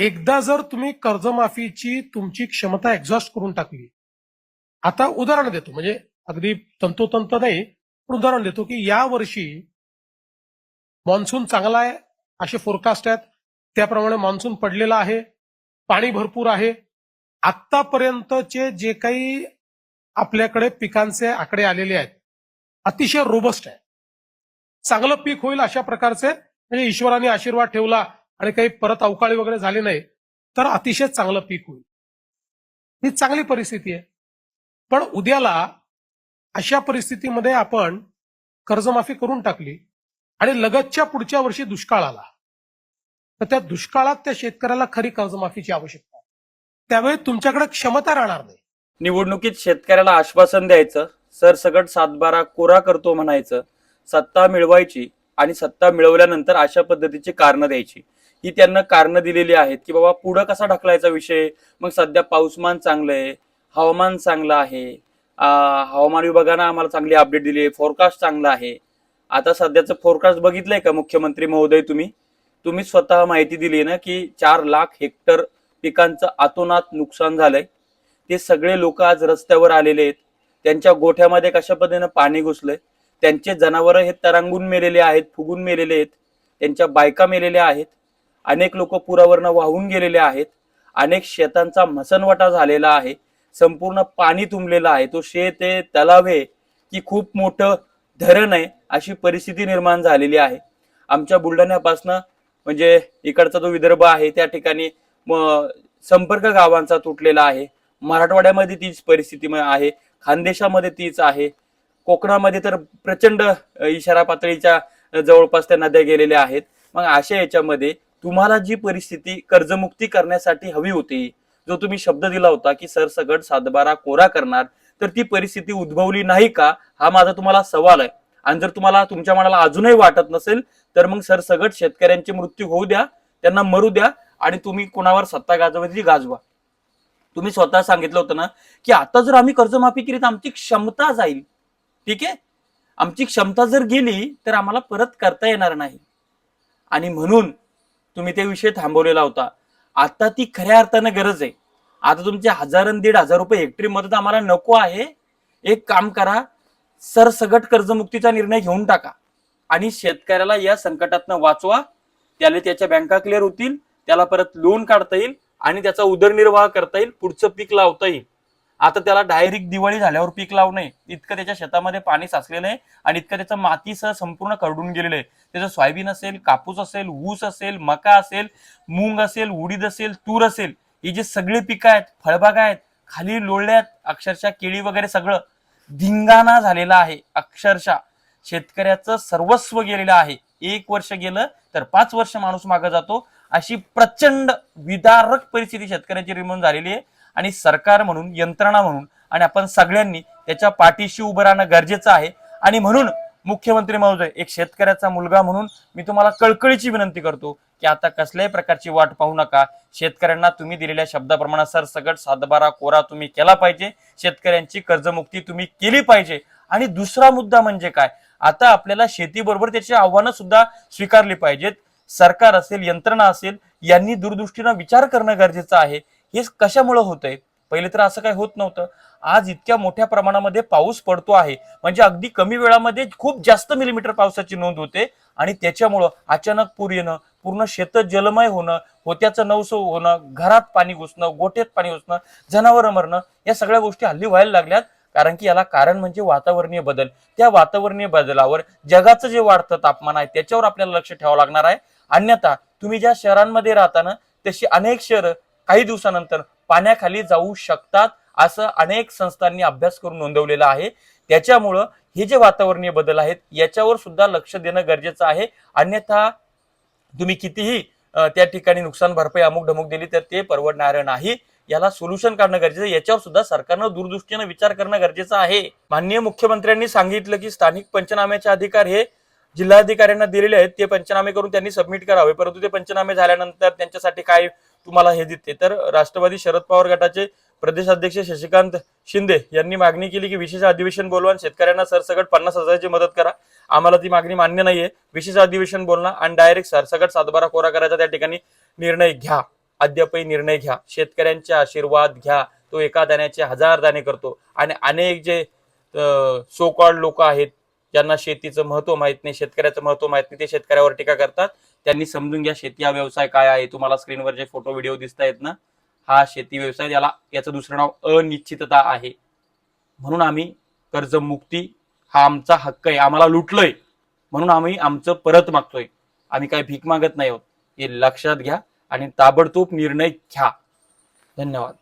एकदा जर तुम्ही कर्जमाफीची तुमची क्षमता एक्झॉस्ट करून टाकली आता उदाहरण देतो म्हणजे अगदी तंतोतंत नाही पण उदाहरण देतो की या वर्षी मान्सून चांगला आहे असे फोरकास्ट आहेत. त्याप्रमाणे मान्सून पडलेला आहे पाणी भरपूर आहे. आतापर्यंतचे जे काही आपल्याकडे पिकांचे आकडे आलेले आहेत अतिशय रोबस्ट आहे. चांगलं पीक होईल अशा प्रकारचे म्हणजे ईश्वराने आशीर्वाद ठेवला आणि काही परत अवकाळी वगैरे झाले नाही तर अतिशय चांगलं पीक होईल. ही चांगली परिस्थिती आहे. पण उद्याला अशा परिस्थितीमध्ये आपण कर्जमाफी करून टाकली आणि लगतच्या पुढच्या वर्षी दुष्काळ आला तर त्या दुष्काळात त्या शेतकऱ्याला खरी कर्जमाफीची आवश्यकता त्यावेळी तुमच्याकडे क्षमता राहणार नाही. निवडणुकीत शेतकऱ्याला आश्वासन द्यायचं सरसगट सातबारा कोरा करतो म्हणायचं सत्ता मिळवायची आणि सत्ता मिळवल्यानंतर अशा पद्धतीची कारणं द्यायची. ही त्यांना कारणं दिलेली आहेत की बाबा पुढं कसा ढकलायचा विषय? मग सध्या पाऊसमान चांगलं आहे हवामान चांगलं आहे हवामान विभागानं आम्हाला चांगली अपडेट दिली आहे फोरकास्ट चांगला आहे. आता सध्याचं फोरकास्ट बघितलंय का मुख्यमंत्री महोदय तुम्ही? तुम्ही स्वतः माहिती दिली ना की चार लाख हेक्टर पिकांचं आतोनात नुकसान झालंय. ते सगळे लोक आज रस्त्यावर आलेले आहेत. त्यांच्या गोठ्यामध्ये कशा पद्धतीनं पाणी घुसलंय? त्यांचे जनावर हे तरंगून मेलेले आहेत फुगून मेलेले आहेत. त्यांच्या बायका मेलेल्या आहेत. अनेक लोक पुरावरनं वाहून गेलेले आहेत. अनेक शेतांचा मसनवटा झालेला आहे. संपूर्ण पाणी तुंबलेलं आहे. तो शेत आहे तलाव आहे की खूप मोठं धरण आहे अशी परिस्थिती निर्माण झालेली आहे. आमच्या बुलढाण्यापासनं म्हणजे इकडचा जो विदर्भ आहे त्या ठिकाणी संपर्क गावांचा तुटलेला आहे. मराठवाड्यामध्ये तीच परिस्थिती आहे. खानदेशामध्ये तीच आहे. कोकणामध्ये तर प्रचंड इशारा पातळीच्या जवळपास त्या नद्या गेलेल्या आहेत. मग अशा याच्यामध्ये तुम्हाला जी परिस्थिती कर्जमुक्ती करण्यासाठी हवी होती जो तुम्ही शब्द दिला होता की सरसगट सातबारा कोरा करणार तर ती परिस्थिती उद्भवली नाही का? हा माझा तुम्हाला सवाल आहे. आणि जर तुम्हाला तुमच्या मनाला अजूनही वाटत नसेल तर मग सरसगट शेतकऱ्यांचे मृत्यू होऊ द्या त्यांना मरू द्या आणि तुम्ही कुणावर सत्ता गाजवायची गाजवा. तुम्ही स्वतः सांगितलं होतं ना की आता जर आम्ही कर्जमाफी केली तर आमची क्षमता जाईल. ठीक आहे? आमची क्षमता जर गेली तर आम्हाला परत करता येणार नाही. आणि म्हणून तुम्ही ते विषय थांबवलेला होता. आता ती खऱ्या अर्थानं गरज आहे. आता तुमचे हजार आणि दीड हजार रुपये हेक्टरी मदत आम्हाला नको आहे. एक काम करा सरसगट कर्जमुक्तीचा निर्णय घेऊन टाका. आणि शेतकऱ्याला या संकटातनं वाचवा. त्याला त्याच्या बँका क्लिअर होतील. त्याला परत लोन काढता येईल. आणि त्याचा उदरनिर्वाह करता येईल. पुढचं पीक लावता येईल. आता त्याला डायरेक्ट दिवाळी झाल्यावर पीक लावू नये. इतकं त्याच्या शेतामध्ये पाणी साचलेलं आहे आणि इतकं त्याचं मातीसह संपूर्ण करडून गेलेलं आहे. त्याचं सोयाबीन असेल कापूस असेल ऊस असेल मका असेल मूंग असेल उडीद असेल तूर असेल ही जे सगळी पिकं आहेत फळबागा आहेत खाली लोळल्यात अक्षरशः केळी वगैरे सगळं धिंगाणा झालेला आहे. अक्षरशः शेतकऱ्याचं सर्वस्व गेलेलं आहे. एक वर्ष गेलं तर पाच वर्ष माणूस मागे जातो. अशी प्रचंड विदारक परिस्थिती शेतकऱ्याची निर्माण झालेली आहे. आणि सरकार म्हणून यंत्रणा म्हणून आणि आपण सगळ्यांनी त्याच्या पाठीशी उभं राहणं गरजेचं आहे. आणि म्हणून मुख्यमंत्री महोदय एक शेतकऱ्याचा मुलगा म्हणून मी तुम्हाला कळकळीची विनंती करतो की आता कसल्याही प्रकारची वाट पाहू नका. शेतकऱ्यांना तुम्ही दिलेल्या शब्दाप्रमाणे सरसगट सातबारा कोरा तुम्ही केला पाहिजे. शेतकऱ्यांची कर्जमुक्ती तुम्ही केली पाहिजे. आणि दुसरा मुद्दा म्हणजे काय? आता आपल्याला शेतीबरोबर त्याची आव्हानं सुद्धा स्वीकारली पाहिजेत. सरकार असेल यंत्रणा असेल यांनी दूरदृष्टीनं विचार करणं गरजेचं आहे. हे कशामुळे होतंय? पहिले तर असं काही होत नव्हतं. आज इतक्या मोठ्या प्रमाणामध्ये पाऊस पडतो आहे. म्हणजे अगदी कमी वेळामध्ये खूप जास्त मिलीमीटर पावसाची नोंद होते. आणि त्याच्यामुळं अचानक पूर येणं पूर्ण शेत जलमय होणं होत्याचं नवसो होणं घरात पाणी घुसणं गोठ्यात पाणी घुसणं जनावरं मरणं या सगळ्या गोष्टी हल्ली व्हायला लागल्यात. कारण की याला कारण म्हणजे वातावरणीय बदल. त्या वातावरणीय बदलावर जगाचं जे वाढतं तापमान आहे त्याच्यावर आपल्याला लक्ष ठेवावं लागणार आहे. अन्यथा तुम्ही ज्या शहरांमध्ये राहता ना तशी अनेक शहरं काही दिवसानंतर पाण्याखाली जाऊ शकतात असं अनेक संस्थांनी अभ्यास करून नोंदवलेलं आहे. त्याच्यामुळं हे जे वातावरणीय बदल आहेत याच्यावर सुद्धा लक्ष देणं गरजेचं आहे. अन्यथा तुम्ही कितीही त्या ठिकाणी नुकसान भरपाई अमुक ढमुक दिली तर ते परवडणारं नाही. याला सोल्युशन काढणं गरजेचं आहे. याच्यावर सुद्धा सरकारनं दूरदृष्टीनं विचार करणं गरजेचं आहे. माननीय मुख्यमंत्र्यांनी सांगितलं की स्थानिक पंचनाम्याचे अधिकार हे जिल्हाधिकाऱ्यांना दिलेले आहेत ते पंचनामे करून त्यांनी सबमिट करावे. परंतु ते पंचनामे झाल्यानंतर त्यांच्यासाठी काय तुम्हाला हे देते तर राष्ट्रवादी शरद पवार गटाचे प्रदेशाध्यक्ष शशिकांत शिंदे यांनी मागणी केली की विशेष अधिवेशन बोलवा शेतकऱ्यांना सरसकट पन्नास हजाराची मदत करा. आम्हाला ती मागणी मान्य नाहीये. विशेष अधिवेशन बोलणं आणि डायरेक्ट सरसकट सातबारा कोरा करायचा त्या ठिकाणी निर्णय घ्या. अद्यापही निर्णय घ्या. शेतकऱ्यांचे आशीर्वाद घ्या. तो एका दाण्याचे हजार दाणे करतो. आणि अनेक जे सो कॉल्ड लोक आहेत ज्यांना शेतीचं महत्त्व माहीत नाही शेतकऱ्याचं महत्त्व माहीत नाही ते शेतकऱ्यावर टीका करतात. त्यांनी समजून घ्या शेती हा व्यवसाय काय आहे. तुम्हाला स्क्रीनवर जे फोटो व्हिडिओ दिसत आहेत ना हा शेती व्यवसाय याला याचं दुसरं नाव अनिश्चितता आहे. म्हणून आम्ही कर्जमुक्ती हा आमचा हक्क आहे. आम्हाला लुटलोय. म्हणून आम्ही आमचं परत मागतोय. आम्ही काय भीक मागत नाही आहोत. हे लक्षात घ्या आणि ताबडतोब निर्णय घ्या. धन्यवाद.